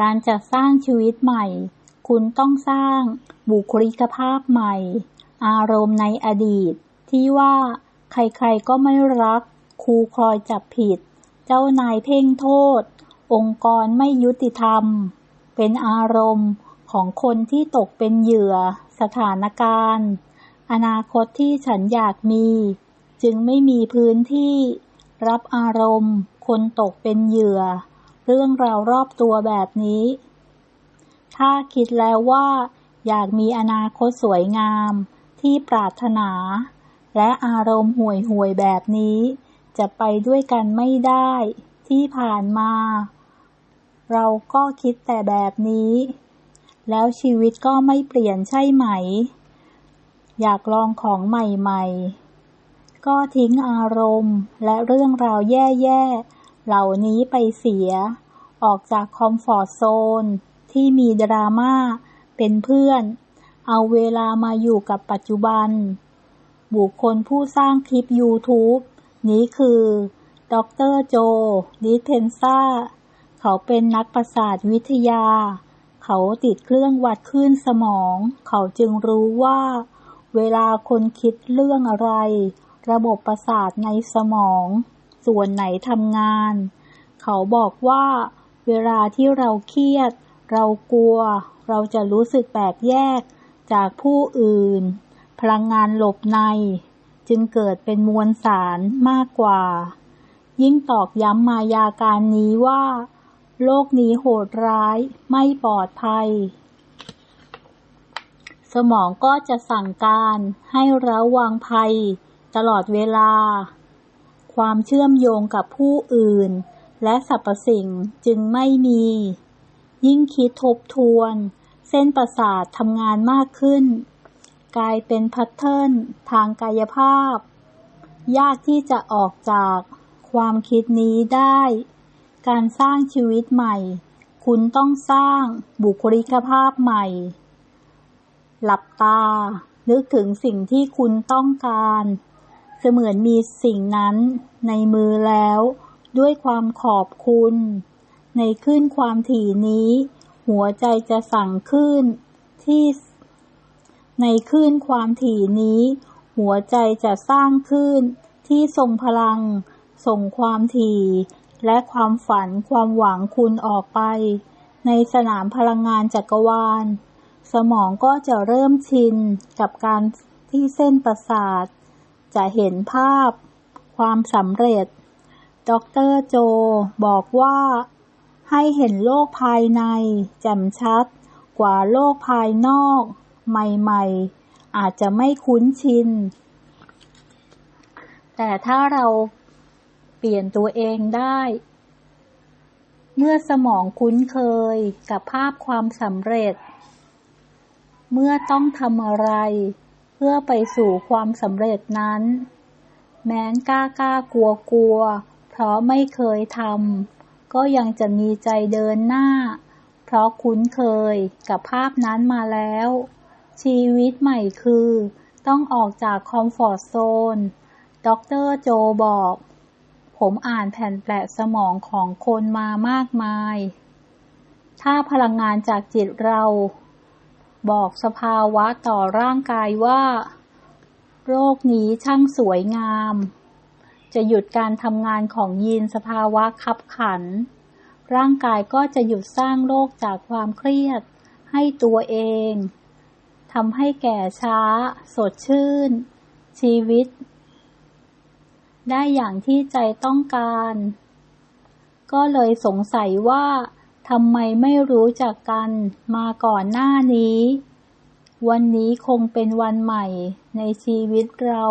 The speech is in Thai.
การจะสร้างชีวิตใหม่ คุณต้องสร้างบุคลิกภาพใหม่ อารมณ์ในอดีต ที่ว่าใครๆก็ไม่รัก ครูคอยจับผิด เจ้านายเพ่งโทษ องค์กรไม่ยุติธรรม เป็นอารมณ์ของคนที่ตกเป็นเหยื่อสถานการณ์ อนาคตที่ฉันอยากมี จึงไม่มีพื้นที่ รับอารมณ์ คนตกเป็นเหยื่อ เรื่องราวรอบตัวแบบนี้ ถ้าคิดแล้วว่า อยากมีอนาคตสวยงาม ที่ปรารถนา และอารมณ์ห่วยห่วยแบบนี้ จะไปด้วยกันไม่ได้ ที่ผ่านมา เราก็คิดแต่แบบนี้ แล้วชีวิตก็ไม่เปลี่ยนใช่ไหม อยากลองของใหม่ ๆ ก็ทิ้งอารมณ์และเรื่องราวแย่ ๆ เหล่านี้ไปเสีย ออกจากคอมฟอร์ทโซนที่มีดราม่าเป็นเพื่อน เอาเวลามาอยู่กับปัจจุบัน บุคคลผู้สร้างคลิป YouTube นี้คือดรโจ ดิเทนซ่า เขาเป็นนักประสาทวิทยา เขาติดเครื่องวัดคลื่นสมอง เขาจึงรู้ว่า เวลาคนคิดเรื่องอะไร ระบบประสาทในสมอง ส่วนไหนทำงาน เขาบอกว่า เวลาที่เราเครียด เรากลัว เราจะรู้สึกแปลกแยกจากผู้อื่น พลังงานหลบใน จึงเกิดเป็นมวลสารมากกว่า ยิ่งตอกย้ำมายาการนี้ว่า โลกนี้โหดร้ายไม่ปลอดภัย สมองก็จะสั่งการให้ระวังภัย ตลอดเวลา ความเชื่อมโยงกับผู้อื่น และสรรพสิ่งจึงไม่มี ยิ่งคิดทบทวน เส้นประสาททำงานมากขึ้น กลายเป็นพัทเทิร์นทางกายภาพ ยากที่จะออกจากความคิดนี้ได้ การสร้างชีวิตใหม่ คุณต้องสร้างบุคลิกภาพใหม่ หลับตา นึกถึงสิ่งที่คุณต้องการ เสมือนมีสิ่งนั้นในมือแล้ว ด้วยความขอบคุณ ในขึ้นความถี่นี้ หัวใจจะสั่งขึ้นที่ ในขึ้นความถี่นี้ หัวใจจะสร้างขึ้นที่ทรงพลัง ส่งความถี่ และความฝันความหวังคุณออกไป ในสนามพลังงานจักรวาล สมองก็จะเริ่มชินกับการที่เส้นประสาท จะเห็นภาพความสำเร็จ ดรโจบอกว่า ให้เห็นโลกภายใน แจ่มชัดกว่าโลกภายนอก ใหม่ๆ อาจจะไม่คุ้นชิน แต่ถ้าเราเปลี่ยนตัวเองได้ เมื่อสมองคุ้นเคยกับภาพความสำเร็จ เมื่อต้องทำอะไร พื่อไปสู่ความสำเร็จนั้น แม้นกล้ากล้ากลัวกลัว เพราะไม่เคยทำก็ยังจะมีใจเดินหน้า เพราะคุ้นเคยกับภาพนั้นมาแล้ว ชีวิตใหม่คือ ต้องออกจากคอมฟอร์ทโซนด็อกเตอร์โจบอก ผมอ่านแผ่นแปะสมองของคนมามากมาย ถ้าพลังงานจากจิตเรา บอกสภาวะต่อร่างกายว่า โรคนี้ช่างสวยงาม จะหยุดการทำงานของยีนสภาวะขับขัน ร่างกายก็จะหยุดสร้างโรคจากความเครียด ให้ตัวเองทำให้แก่ช้า สดชื่น ชีวิต ได้อย่างที่ใจต้องการ ก็เลยสงสัยว่า ทำไมไม่รู้จักกันมาก่อนหน้านี้ วันนี้คงเป็นวันใหม่ในชีวิตเรา